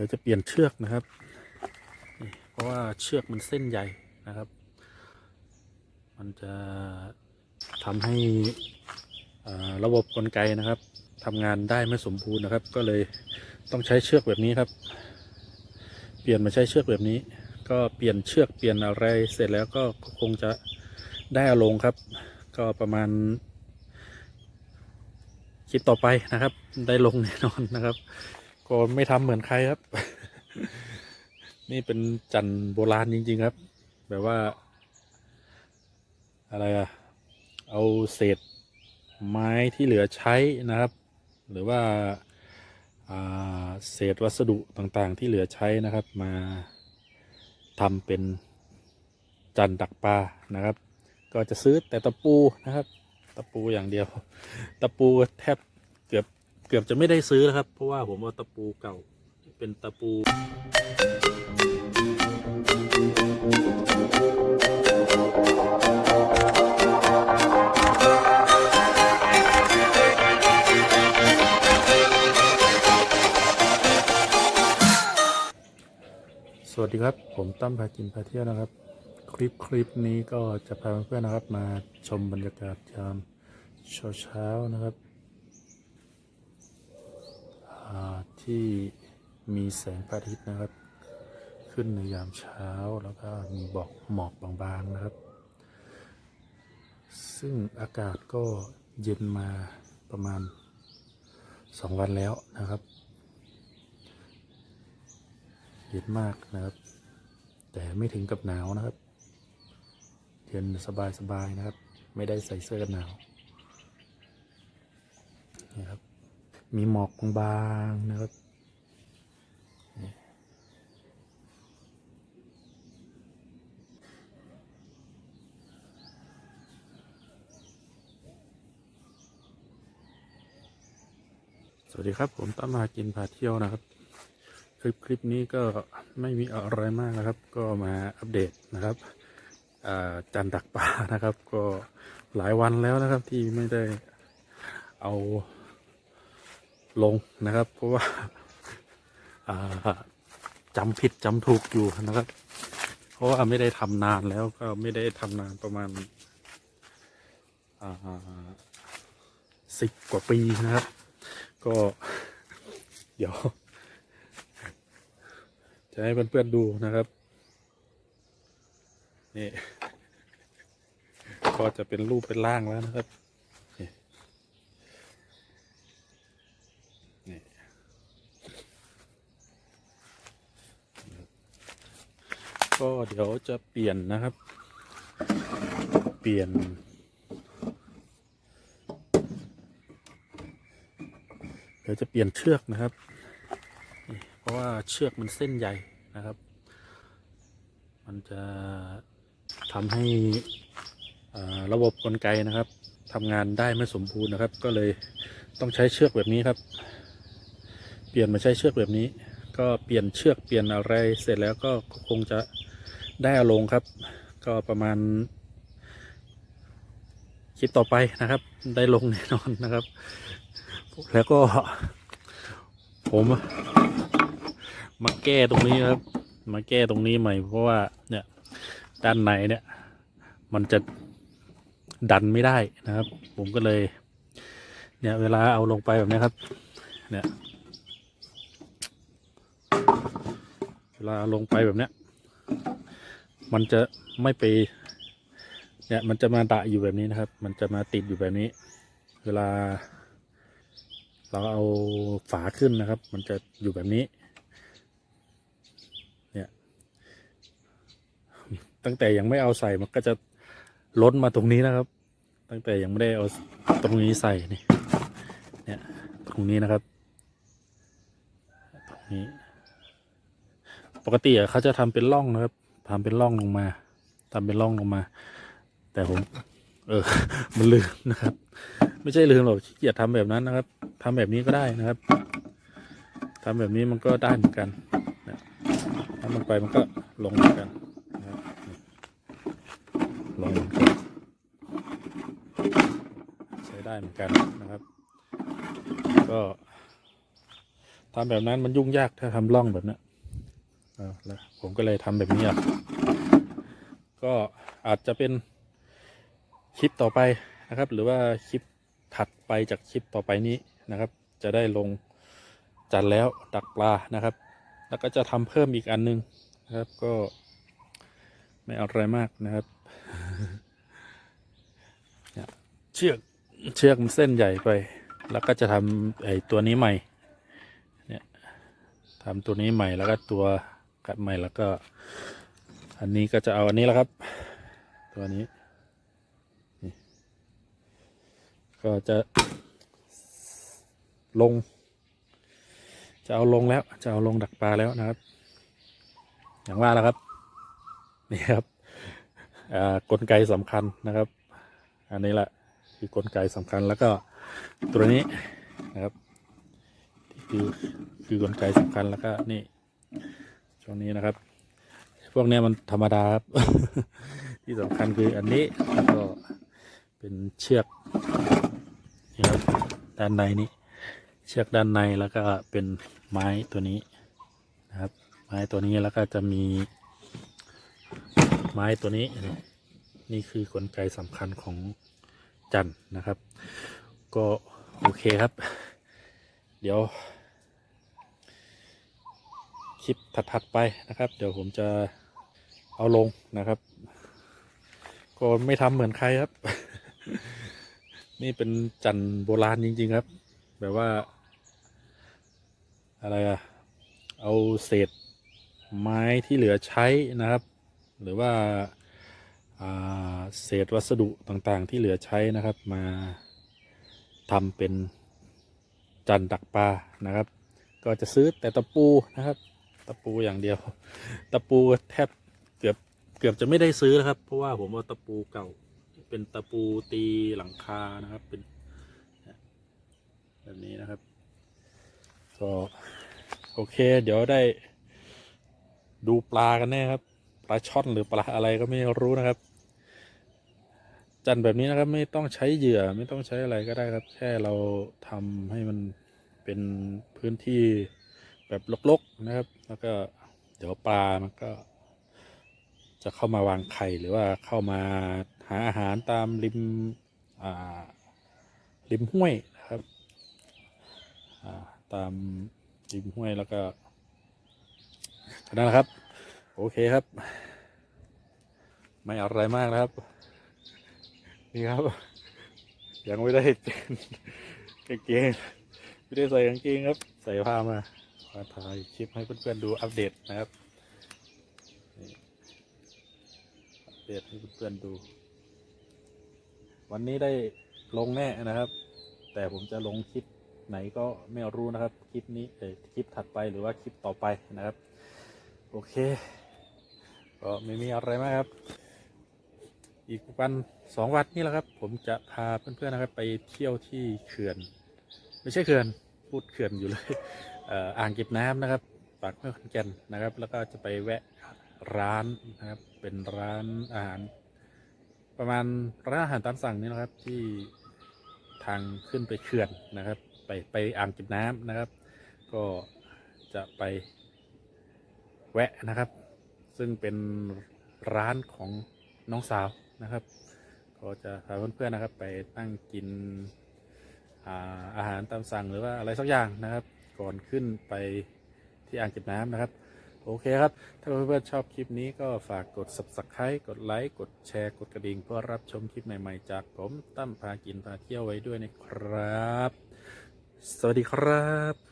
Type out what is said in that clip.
ดี๋ยวจะเปลี่ยนเชือกนะครับ เพราะว่าเชือกมันเส้นใหญ่นะครับ มันจะทำให้ระบบกลไกนะครับทำงานได้ไม่สมบูรณ์นะครับ ก็เลยต้องใช้เชือกแบบนี้ครับ เปลี่ยนมาใช้เชือกแบบนี้ ก็เปลี่ยนเชือกเปลี่ยนอะไรเสร็จแล้วก็คงจะได้อาลงครับ ก็ประมาณคลิปต่อไปนะครับ ได้ลงแน่นอนนะครับ ก็ไม่ทำเหมือนใครครับ นี่เป็นจันทร์โบราณจริง ๆ ครับ แบบว่า อะไรอะเอาเศษไม้ที่เหลือใช้นะครับ หรือว่าอ่าเศษวัสดุต่างๆ ที่เหลือใช้นะครับ มาทำเป็นจันดักปลานะครับ ก็จะซื้อแต่ตะปูนะครับ ตะปูอย่างเดียว ตะปูแทบ เกือบจะไม่ได้ซื้อแล้วครับ เพราะว่าผมเอาตะปูเก่าเป็นตะปูสวัสดีครับ ผมตั้มพากินพาเที่ยวนะครับ คลิปคลิปนี้ก็จะพาเพื่อนๆนะครับ มาชมบรรยากาศยามเช้าเช้าๆนะครับ ที่มีแสงพระอาทิตย์นะครับ ขึ้นในยามเช้าแล้วก็มีบอกหมอกบางๆนะครับ ซึ่งอากาศก็เย็นมาประมาณสองวันแล้วนะครับ เย็นมากนะครับ แต่ไม่ถึงกับหนาวนะครับ เย็นสบายๆนะครับ ไม่ได้ใส่เสื้อกันหนาวนี่ครับ มีหมอกบางๆนะครับสวัสดีครับ ผมตั้มมากินพาเที่ยวนะครับ คลิปคลิปนี้ก็ไม่มีอะไรมากนะครับ ก็มาอัปเดตนะครับจันดักปลานะครับ ก็หลายวันแล้วนะครับที่ไม่ได้เอา ลงนะครับ เพราะว่าจำผิดจำถูกอยู่นะครับ เพราะว่าไม่ได้ทำนานแล้วก็ไม่ได้ทำนานประมาณสิบกว่าปีนะครับ ก็เดี๋ยว จะให้เพื่อนๆดูนะครับนี่ก็จะเป็นรูปเป็นร่างแล้วนะครับ ก็เดี๋ยวจะเปลี่ยนนะครับ เปลี่ยน เดี๋ยวจะเปลี่ยนเชือกนะครับ เพราะว่าเชือกมันเส้นใหญ่นะครับ มันจะทำให้ระบบกลไกนะครับทำงานได้ไม่สมบูรณ์นะครับ ก็เลยต้องใช้เชือกแบบนี้ครับ เปลี่ยนมาใช้เชือกแบบนี้ ก็เปลี่ยนเชือกเปลี่ยนอะไรเสร็จแล้วก็คงจะ ได้อาลงครับ ก็ประมาณ คลิปต่อไปนะครับ ได้ลงแน่นอนนะครับ แล้วก็ ผมมาแก้ตรงนี้ครับ มาแก้ตรงนี้ใหม่ เพราะว่าเนี่ย ด้านในเนี่ย มันจะดันไม่ได้นะครับ ผมก็เลย เนี่ย เวลาเอาลงไปแบบนี้ครับ เนี่ย เวลาเอาลงไปแบบเนี้ย มันจะไม่ไปเนี่ยมันจะมาดะอยู่แบบนี้นะครับ มันจะมาติดอยู่แบบนี้ เวลา เราเอาฝาขึ้นนะครับ มันจะอยู่แบบนี้ เนี่ย ตั้งแต่ยังไม่เอาใส่มันก็จะล้นมาตรงนี้นะครับ ตั้งแต่ยังไม่ได้เอาตรงนี้ใส่นี่เนี่ยตรงนี้นะครับตรงนี้ ปกติเขาจะทำเป็นร่องนะครับ ทำเป็นร่องลงมาทำเป็นร่องลงมา แต่ผม เออ มันลืมนะครับ ไม่ใช่ลืมหรอกขี้เกียจทำแบบนั้นนะครับทำแบบนี้ก็ได้นะครับทำแบบนี้มันก็ได้เหมือนกันนะทำลงไปมันก็ลงเหมือนกันนะลงเหมือนกันใช้ได้เหมือนกันนะครับ ก็ทำแบบนั้นมันยุ่งยากถ้าทำร่องแบบนี้ แล้วผมก็เลยทำแบบนี้อะก็อาจจะเป็นคลิปต่อไปนะครับ หรือว่าคลิปถัดไปจากคลิปต่อไปนี้นะครับ จะได้ลงจันทร์แล้วดักปลานะครับ แล้วก็จะทำเพิ่มอีกอันนึงนะครับก็ไม่เอาอะไรมากนะครับเนี่ยเชือกเชือกมันเส้นใหญ่ไป แล้วก็จะทำไอ้ตัวนี้ใหม่เนี่ยทำตัวนี้ใหม่แล้วก็ตัว กัดใหม่แล้วก็ อันนี้ก็จะเอาอันนี้แล้วครับ ตัวนี้นก็จะลง จะเอาลงแล้ว จะเอาลงดักปลาแล้วนะครับ อย่างว่าแล้วครับ นี่ครับอ่ากลไกสำคัญนะครับ อันนี้แหละคือกลไกสำคัญแล้วก็ตัวนี้นะครับคือคือกลไกสำคัญแล้วก็นี่ ช่วงนี้นะครับ พวกนี้มันธรรมดาครับ ที่สำคัญคืออันนี้แล้วก็เป็นเชือกนี่ครับด้านในนี้เชือกด้านในแล้วก็เป็นไม้ตัวนี้นะครับ ไม้ตัวนี้แล้วก็จะมีไม้ตัวนี้ นี่คือกลไกสำคัญของจันนะครับ ก็โอเคครับ เดี๋ยว ลิปถัดๆไปนะครับ เดี๋ยวผมจะเอาลงนะครับ ก็ไม่ทำเหมือนใครครับ นี่เป็นจันทร์โบราณจริง ๆ ครับ แบบว่า อะไรอะเอาเศษไม้ที่เหลือใช้นะครับ หรือว่าอ่าเศษวัสดุต่างๆ ที่เหลือใช้นะครับ มาทำเป็นจันดักปลานะครับ ก็จะซื้อแต่ตะปูนะครับ ตะปูอย่างเดียว ตะปูแทบเกือบเกือบจะไม่ได้ซื้อนะครับ เพราะว่าผมเอาตะปูเก่า เป็นตะปูตีหลังคานะครับ เป็นแบบนี้นะครับก็โอเค เดี๋ยวได้ ดูปลากันแน่ครับ ปลาช่อนหรือปลาอะไรก็ไม่รู้นะครับ จันแบบนี้นะครับ ไม่ต้องใช้เหยื่อไม่ต้องใช้อะไรก็ได้ครับ แค่เราทำให้มันเป็นพื้นที่ แบบลกๆนะครับ แล้วก็เดี๋ยวปลามันก็ จะเข้ามาวางไข่หรือว่าเข้ามาหาอาหารตามริมริมห้วยนะครับตามริมห้วยแล้วก็นั่นแหละครับ โอเคครับ ไม่อะไรมากนะครับ นี่ครับ ยังไม่ได้เป็นกางเกงไม่ได้ใส่กางเกงครับ ใส่ผ้ามา มาถ่ายคลิปให้เพื่อนๆดูอัปเดตนะครับอัปเดตให้เพื่อนๆดู วันนี้ได้ลงแน่นะครับ แต่ผมจะลงคลิปไหนก็ไม่รู้นะครับ คลิปนี้เออคลิปถัดไปหรือว่าคลิปต่อไปนะครับ โอเค ก็ไม่มีอะไรมากครับ อีกวันสองวันนี่แหละครับ ผมจะพาเพื่อนๆนะครับ ไปเที่ยวที่เขื่อน ไม่ใช่เขื่อนพูดเขื่อนอยู่เลย อ่างเก็บน้ำนะครับปากแม่ขอนแก่นนะครับ แล้วก็จะไปแวะร้านนะครับเป็นร้านอาหาร ประมาณร้านอาหารตามสั่งนี่นะครับที่ทางขึ้นไปเขื่อนนะครับ ไปไปอ่างเก็บน้ำนะครับ ก็จะไปแวะนะครับ ซึ่งเป็นร้านของน้องสาวนะครับ ก็จะพาเพื่อนๆนะครับ ไปตั้งกินอาอาหารตามสั่งหรือว่าอะไรสักอย่างนะครับ ก่อนขึ้นไปที่อ่างเก็บน้ำนะครับ โอเคครับ ถ้าเพื่อนๆชอบคลิปนี้ก็ฝากกด subscribe กดไลค์กดแชร์กดกระดิ่ง เพื่อรับชมคลิปใหม่ๆจากผมตั้มพากินพาเที่ยวไว้ด้วยนะครับ สวัสดีครับ